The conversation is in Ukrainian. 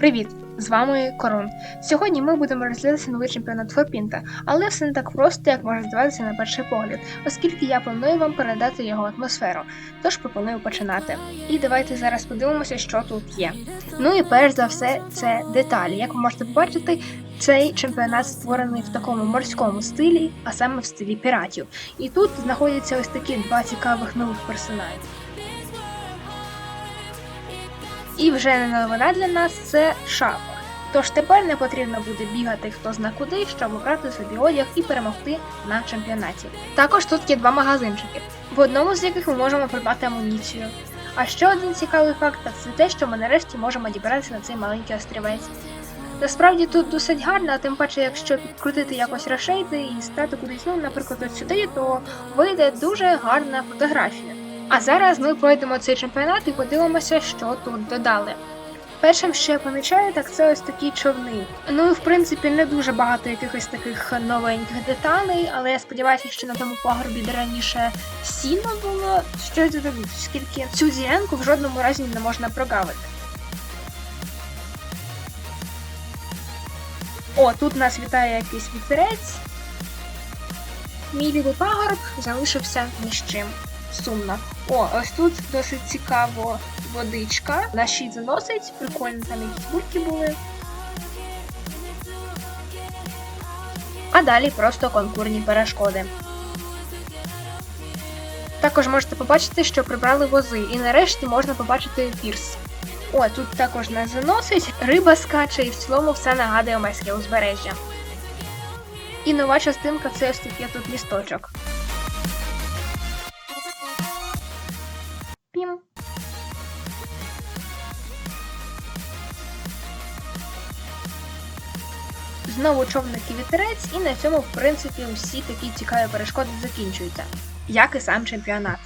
Привіт! З вами Корон. Сьогодні ми будемо розглядати новий чемпіонат Форпінта, але все не так просто, як може здаватися на перший погляд, оскільки я планую вам передати його атмосферу. Тож пропоную починати. І давайте зараз подивимося, що тут є. Ну і перш за все, це деталі. Як ви можете побачити, цей чемпіонат створений в такому морському стилі, а саме в стилі піратів. І тут знаходяться ось такі два цікавих нових персонажів. І вже не новина для нас це шафа. Тож тепер не потрібно буде бігати хто зна куди, щоб обрати собі одяг і перемогти на чемпіонаті. Також тут є два магазинчики, в одному з яких ми можемо придбати амуніцію. А ще один цікавий факт це те, що ми нарешті можемо дібратися на цей маленький острівець. Насправді тут досить гарно, а тим паче, якщо підкрутити якось решейти і стати кудись, ну, наприклад, от сюди, то вийде дуже гарна фотографія. А зараз ми пройдемо цей чемпіонат і подивимося, що тут додали. Першим, що я помічаю, так це ось такі човни. Ну в принципі не дуже багато якихось таких новеньких деталей, але я сподіваюся, що на тому пагорбі, де раніше сіно було, щось додадуть, оскільки цю ділянку в жодному разі не можна прогавити. О, тут нас вітає якийсь вітерець. Мій білий пагорб залишився ні з чим. Сумно. О, ось тут досить цікаво водичка. На щит заносить, прикольно там якісь бульки були. А далі просто конкурні перешкоди. Також можете побачити, що прибрали вози, і нарешті можна побачити пірс. О, тут також нас заносить, риба скаче, і в цілому все нагадує морське узбережжя. І нова частинка це ось такий тут лісточок. Знову човник і вітерець, і на цьому, в принципі, усі такі цікаві перешкоди закінчуються, як і сам чемпіонат.